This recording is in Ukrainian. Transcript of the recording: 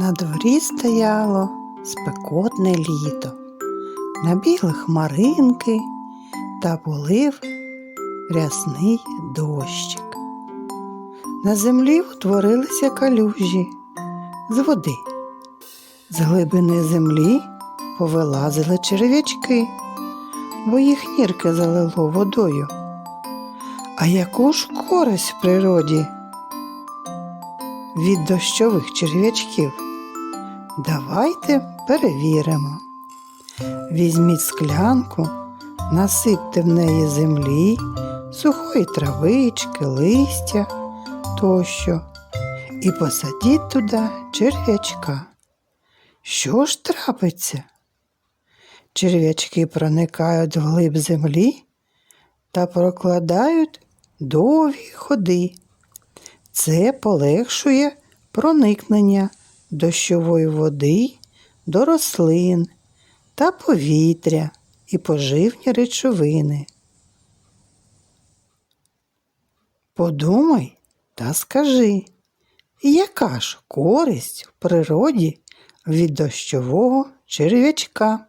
На дворі стояло спекотне літо, набігли хмаринки та полив рясний дощик. На землі утворилися калюжі з води. З глибини землі повилазили черв'ячки, бо їх нірки залило водою. А яку ж користь в природі від дощових черв'ячків? Давайте перевіримо. Візьміть склянку, насипте в неї землі, сухої травички, листя тощо і посадіть туди черв'ячка. Що ж трапиться? Черв'ячки проникають в глиб землі та прокладають довгі ходи. Це полегшує проникнення дощової води до рослин та повітря і поживні речовини. Подумай та скажи, яка ж користь в природі від дощового черв'ячка?